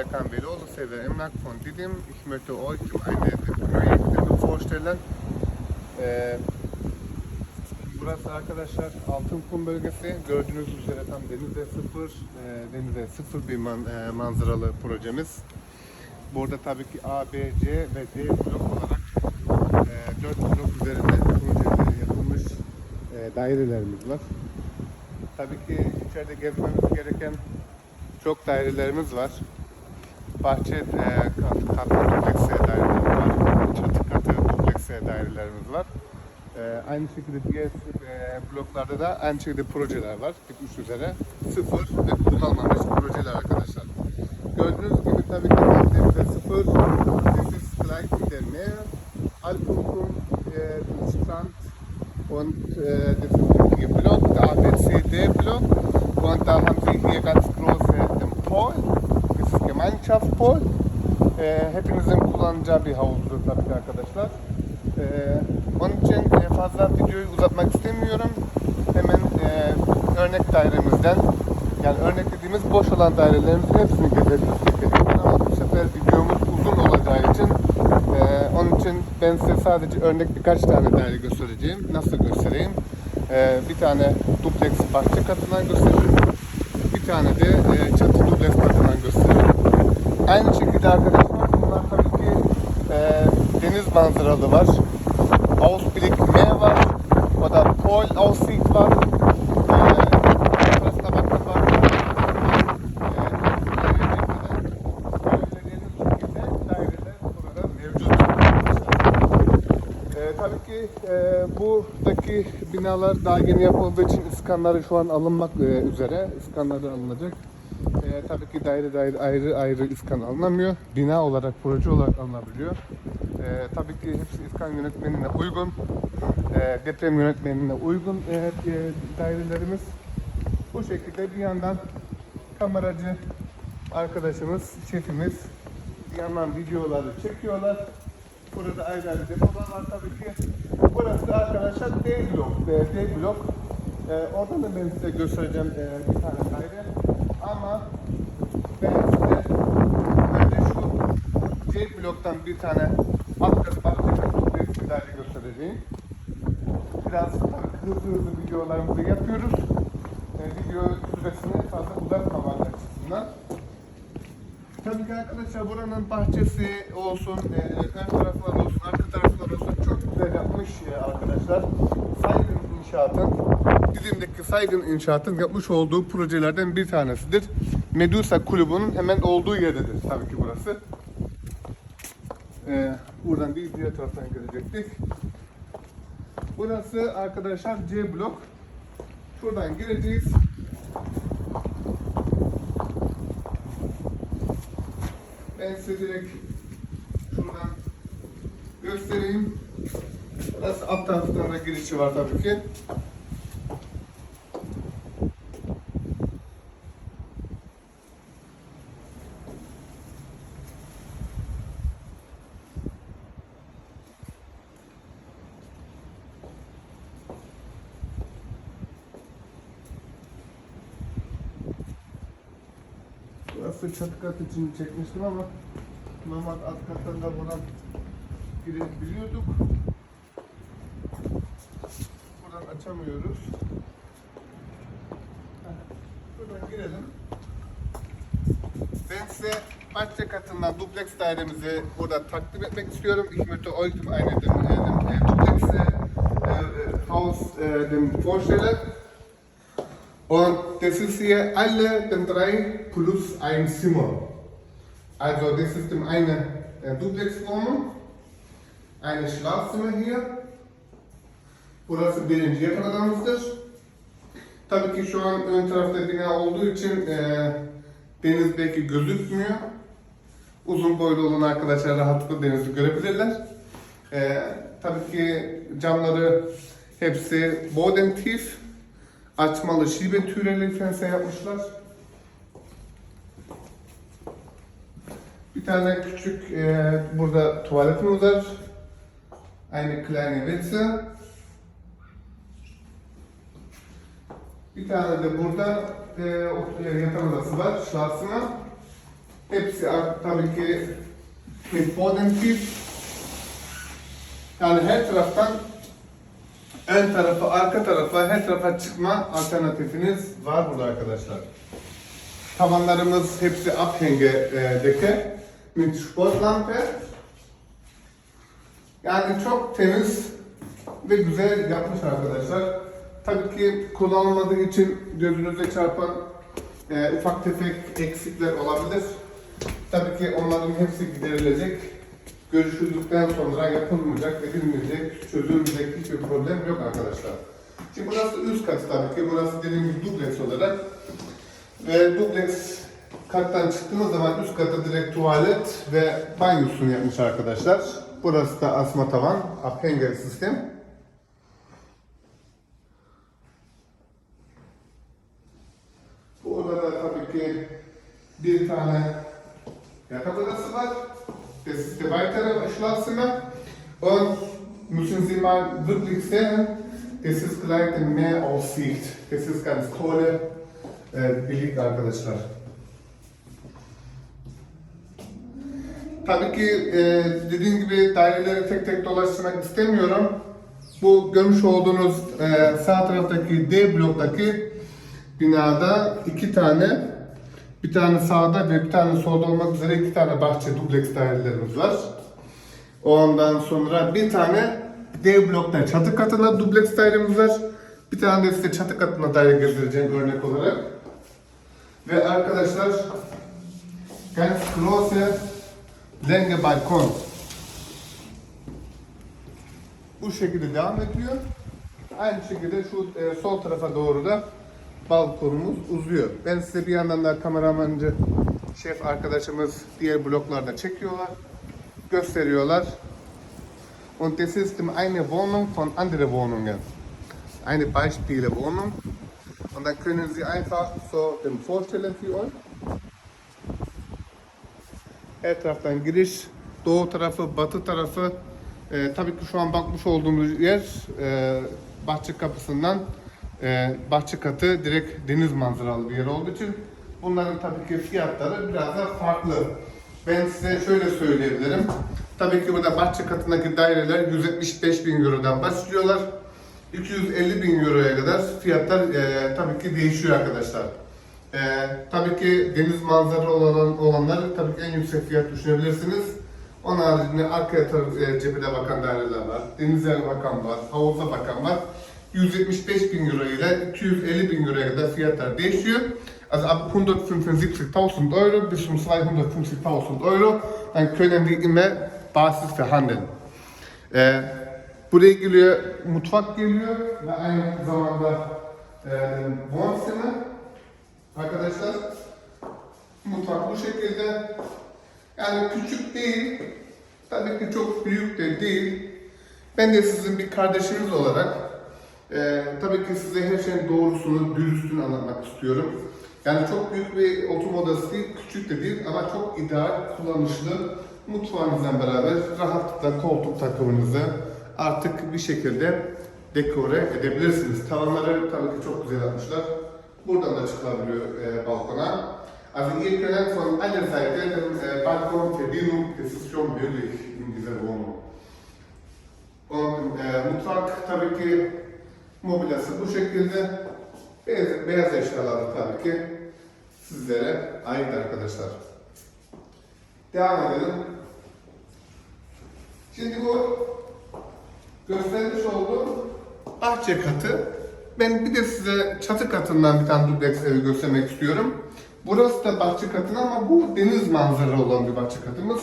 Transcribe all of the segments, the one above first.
Serkan Beloğlu, Sever Emlak von Didim. Ich möchte euch eine Projekte vorstellen. Ee, burası arkadaşlar Altınkum bölgesi. Gördüğünüz üzere tam denize sıfır, e, denize sıfır bir man- e, manzaralı projemiz. Burada tabii ki A, B, C ve D blok olarak e, 4 blok üzerinde projeleri yapılmış e, dairelerimiz var. Tabii ki içeride gezmemiz gereken çok dairelerimiz var. Bahçe e, kat, katlı dublekse dairelerimiz var. Çatı katı dublekse dairelerimiz var. E, aynı şekilde diğer e, bloklarda da aynı şekilde projeler var. Bitmiş üzere. Sıfır ve kullanılmamış projeler arkadaşlar. Gördüğünüz gibi tabii ki denize sıfır. This is in der Nähe. Alpenkum, e, Strand und das ist der vier Block, der ABCD-Block. Und da haben Sie hier ganz große den Pol, das ist Gemeinschaftspol. Äh, hepinizin kullanacağı bir havuzdur tabii ki arkadaşlar. Ee, onun için e, fazla videoyu uzatmak istemiyorum. Hemen e, örnek dairemizden, yani örnek dediğimiz boş olan dairelerimizin hepsini gezebiliriz ama bu sefer videomuz uzun olacağı için e, onun için ben size sadece örnek birkaç tane daire göstereceğim. Nasıl göstereyim? E, bir tane dupleks bahçe katından göstereyim. Bir tane de e, çatı dubleks katından. Aynı şekilde arkadaşlar bunlar tabii ki e, deniz manzaralı var. Ausblick Meer var. O da Pol Aussicht var. E. Ee, e, buradaki binalar daha yeni yapıldığı için iskanları şu an alınmak e, üzere. İskanları alınacak. E, tabii ki daire daire ayrı ayrı iskan alınamıyor. Bina olarak, proje olarak alınabiliyor. E, tabii ki hepsi iskan yönetmenine uygun. E, deprem yönetmenine uygun e, e, dairelerimiz. Bu şekilde bir yandan kameracı arkadaşımız, şefimiz bir yandan videoları çekiyorlar. Burada ayrı ayrı depolar tabii ki. Burası da arkadaşlar D blok. D, D blok. Ee, oradan da ben size göstereceğim ee, bir tane daire. Ama ben size önce şu C bloktan bir tane alt katı bahçe katı bir daire göstereceğim. Biraz hızlı hızlı videolarımızı yapıyoruz. Ee, video süresini fazla uzatmamak açısından. Tabii ki arkadaşlar buranın bahçesi olsun, e, ön tarafları olsun, arka tarafları olsun çok güzel yapmış e, arkadaşlar. Saygın İnşaat'ın, Didim'deki Saygın İnşaat'ın yapmış olduğu projelerden bir tanesidir. Medusa Kulübü'nün hemen olduğu yerdedir tabii ki burası. E, buradan bir diğer taraftan gelecektik. Burası arkadaşlar C blok. Şuradan gireceğiz. Ben size direkt şuradan göstereyim. Burası alt taraftan da girişi var tabii ki. Burası çatı kat için çekmiştim ama normal alt kattan da buradan girebiliyorduk. Buradan açamıyoruz. Buradan girelim. Ben size bahçe katından dubleks dairemizi burada takdim etmek istiyorum. Ich möchte euch zum einen äh, den äh, Duplex äh, äh, Haus äh, dem vorstellen. Und das ist hier alle den drei plus ein Zimmer. Also das ist dem eine äh, Duplexwohnung, eine Schlafzimmer hier. Burası birinci yatak odamızdır. Tabii ki şu an ön tarafta bina olduğu için e, deniz belki gözükmüyor. Uzun boylu olan arkadaşlar rahatlıkla denizi görebilirler. E, tabii ki camları hepsi Bodentief açmalı şibe türeli fense yapmışlar. Bir tane küçük e, burada tuvaletimiz var. Eine kleine Witze. Bir tane de burada e, e, yatak odası var. Schlafzimmer. Hepsi tabii ki mit Bodentief. Yani her taraftan ön tarafa, arka tarafa, her tarafa çıkma alternatifiniz var burada arkadaşlar. Tavanlarımız hepsi abhänge e, deke mit Sportlampe. Yani çok temiz ve güzel yapmış arkadaşlar. Tabii ki kullanılmadığı için gözünüze çarpan e, ufak tefek eksikler olabilir. Tabii ki onların hepsi giderilecek. Görüşüldükten sonra yapılmayacak, edilmeyecek, çözülmeyecek hiçbir problem yok arkadaşlar. Şimdi burası üst kat tabii ki. Burası dediğim gibi dubleks olarak. Ve dubleks kattan çıktığınız zaman üst kata direkt tuvalet ve banyosunu yapmış arkadaşlar. Burası da asma tavan, abhänger sistem. Burada da tabii ki bir tane yatak odası var. Das ist der weitere Schlafzimmer. Und müssen Sie mal wirklich sehen, das ist gleich die Meeraussicht. Das ist ganz tolle e, birlik arkadaşlar. Tabii ki e, dediğim gibi daireleri tek tek dolaştırmak istemiyorum. Bu görmüş olduğunuz e, sağ taraftaki D bloktaki binada iki tane, bir tane sağda ve bir tane solda olmak üzere iki tane bahçe dubleks dairelerimiz var. Ondan sonra bir tane D blokta çatı katında dubleks dairemiz var. Bir tane de size çatı katına daire gezdireceğim örnek olarak. Ve arkadaşlar ganz große Länge balkon. Bu şekilde devam ediyor. Aynı şekilde şu e, sol tarafa doğru da balkonumuz uzuyor. Ben size bir yandan da kameramancı şef arkadaşımız diğer bloklarda çekiyorlar. Gösteriyorlar. Und das ist eine Wohnung von anderen Wohnungen. Eine Beispiele Wohnung. Und dann können Sie einfach so den vorstellen für euch. Her taraftan giriş, doğu tarafı, batı tarafı. Ee, tabii ki şu an bakmış olduğumuz yer e, bahçe kapısından e, bahçe katı direkt deniz manzaralı bir yer olduğu için bunların tabii ki fiyatları biraz da farklı. Ben size şöyle söyleyebilirim. Tabii ki burada bahçe katındaki daireler 175 bin Euro'dan başlıyorlar. 250 bin Euro'ya kadar fiyatlar e, tabii ki değişiyor arkadaşlar. Ee, tabii ki deniz manzaralı olan, olanlar tabii ki en yüksek fiyat düşünebilirsiniz. Onun haricinde arkaya taraf, e, cephede bakan daireler var, denize bakan var, havuza bakan var. 175 bin euro ile 250 bin euroya kadar fiyatlar değişiyor. Also ab 175.000 Euro bis zum 250.000 Euro, dann können wir immer Basis verhandeln. Ee, buraya geliyor, mutfak geliyor ve aynı zamanda e, wohnzimmer. Arkadaşlar mutfak bu şekilde. Yani küçük değil. Tabii ki çok büyük de değil. Ben de sizin bir kardeşiniz olarak e, tabii ki size her şeyin doğrusunu, dürüstünü anlatmak istiyorum. Yani çok büyük bir oturma odası değil, küçük de değil ama çok ideal, kullanışlı. Mutfağınızla beraber rahatlıkla koltuk takımınızı artık bir şekilde dekore edebilirsiniz. Tavanları tabii ki çok güzel yapmışlar. Buradan da çıkılabiliyor e, balkona. Also ihr könnt von aller Seite den äh, Balkonverbindung, das ist schon möglich in dieser Wohnung. Und äh, mutfak tabii ki mobilyası bu şekilde. Beyaz, beyaz eşyalar tabii ki sizlere ait arkadaşlar. Devam edelim. Şimdi bu göstermiş olduğum bahçe katı. Ben bir de size çatı katından bir tane dubleks evi göstermek istiyorum. Burası da bahçe katı ama bu deniz manzaralı olan bir bahçe katımız.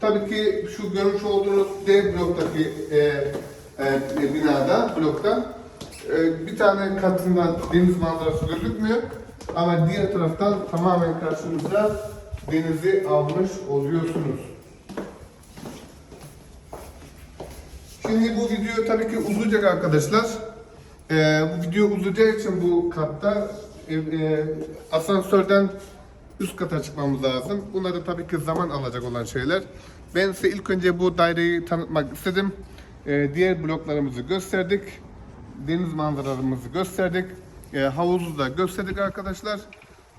Tabii ki şu görmüş olduğunuz D bloktaki e, e, binada, blokta e, bir tane katından deniz manzarası gözükmüyor. Ama diğer taraftan tamamen karşınıza denizi almış oluyorsunuz. Şimdi bu video tabii ki uzayacak arkadaşlar. Ee, bu video uzayacağı için bu katta e, e, asansörden üst kata çıkmamız lazım. Bunları tabii ki zaman alacak olan şeyler. Ben size ilk önce bu daireyi tanıtmak istedim. Ee, diğer bloklarımızı gösterdik. Deniz manzaralarımızı gösterdik. Ee, havuzu da gösterdik arkadaşlar.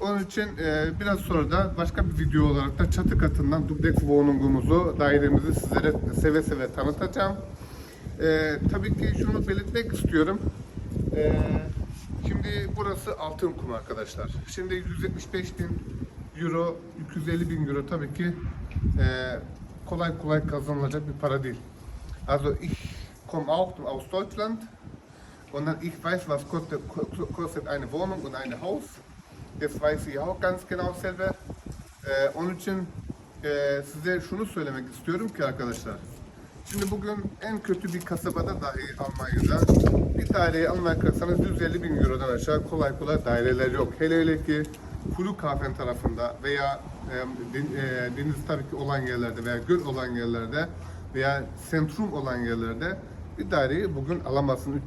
Onun için e, biraz sonra da başka bir video olarak da çatı katından dubleks wohnungumuzu, dairemizi sizlere seve seve tanıtacağım. E, tabii ki şunu belirtmek istiyorum. E, şimdi burası altın kum arkadaşlar. Şimdi 175 bin euro, 250 bin euro tabii ki e, kolay kolay kazanılacak bir para değil. Also ich komme auch aus Deutschland und dann ich weiß, was kostet, kostet eine Wohnung und ein Haus. Das weiß ich auch ganz genau selber. Ee, onun için e, size şunu söylemek istiyorum ki arkadaşlar. Şimdi bugün en kötü bir kasabada dahi Almanya'da bir daireyi almaya kalksanız 150 bin Euro'dan aşağı kolay kolay daireler yok. Hele hele ki Flughafen tarafında veya e, den- e, deniz tabii ki olan yerlerde veya göl olan yerlerde veya sentrum olan yerlerde bir daireyi bugün alamazsınız.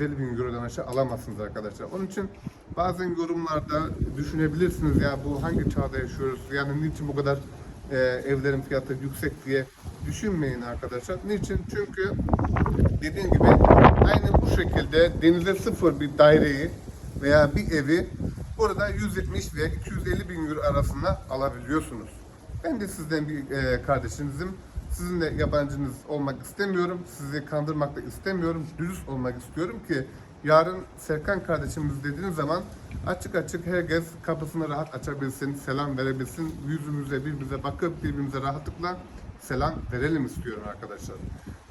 300-350 bin Euro'dan aşağı alamazsınız arkadaşlar. Onun için bazen yorumlarda düşünebilirsiniz ya bu hangi çağda yaşıyoruz? Yani niçin bu kadar e, evlerin fiyatı yüksek diye düşünmeyin arkadaşlar. Niçin? Çünkü dediğim gibi aynı bu şekilde denize sıfır bir daireyi veya bir evi burada 170 veya 250 bin euro arasında alabiliyorsunuz. Ben de sizden bir e, kardeşinizim. Sizinle yabancınız olmak istemiyorum. Sizi kandırmak da istemiyorum. Dürüst olmak istiyorum ki yarın Serkan kardeşimiz dediğiniz zaman açık açık herkes kapısını rahat açabilsin, selam verebilsin. Yüzümüze birbirimize bakıp birbirimize rahatlıkla selam verelim istiyorum arkadaşlar.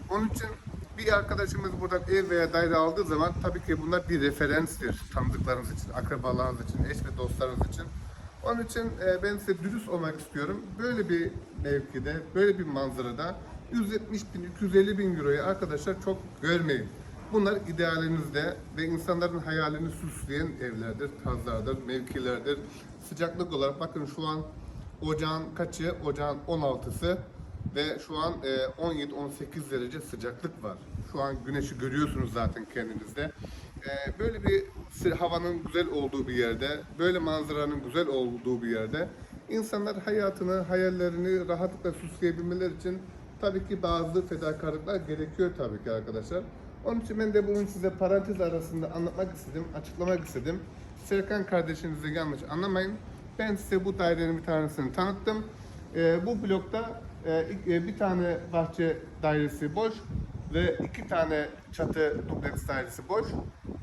Onun için bir arkadaşımız buradan ev veya daire aldığı zaman tabii ki bunlar bir referanstir. Tanıdıklarınız için, akrabalarınız için, eş ve dostlarınız için. Onun için e, ben size dürüst olmak istiyorum. Böyle bir mevkide, böyle bir manzarada 170 bin, 250 bin euroyu arkadaşlar çok görmeyin. Bunlar idealinizde ve insanların hayalini süsleyen evlerdir, tazlardır, mevkilerdir. Sıcaklık olarak bakın şu an ocağın kaçı? Ocağın 16'sı ve şu an e, 17-18 derece sıcaklık var. Şu an güneşi görüyorsunuz zaten kendinizde. E, Böyle bir havanın güzel olduğu bir yerde, böyle manzaranın güzel olduğu bir yerde insanlar hayatını, hayallerini rahatlıkla süsleyebilmeleri için tabii ki bazı fedakarlıklar gerekiyor tabii ki arkadaşlar. Onun için ben de bunu size parantez arasında anlatmak istedim, açıklamak istedim. Serkan kardeşinizi yanlış anlamayın. Ben size bu dairenin bir tanesini tanıttım. Ee, bu blokta e, e, bir tane bahçe dairesi boş ve iki tane çatı dubleks dairesi boş.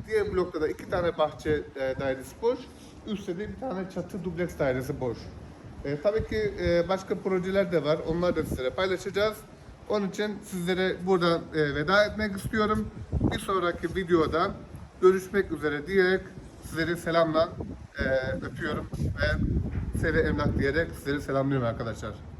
Diğer blokta da iki tane bahçe e, dairesi boş. Üstte de bir tane çatı dubleks dairesi boş. E, tabii ki e, başka projeler de var. Onları da sizlere paylaşacağız. Onun için sizlere burada e, veda etmek istiyorum. Bir sonraki videoda görüşmek üzere diyerek sizleri selamla e, öpüyorum ve seve emlak diyerek sizleri selamlıyorum arkadaşlar.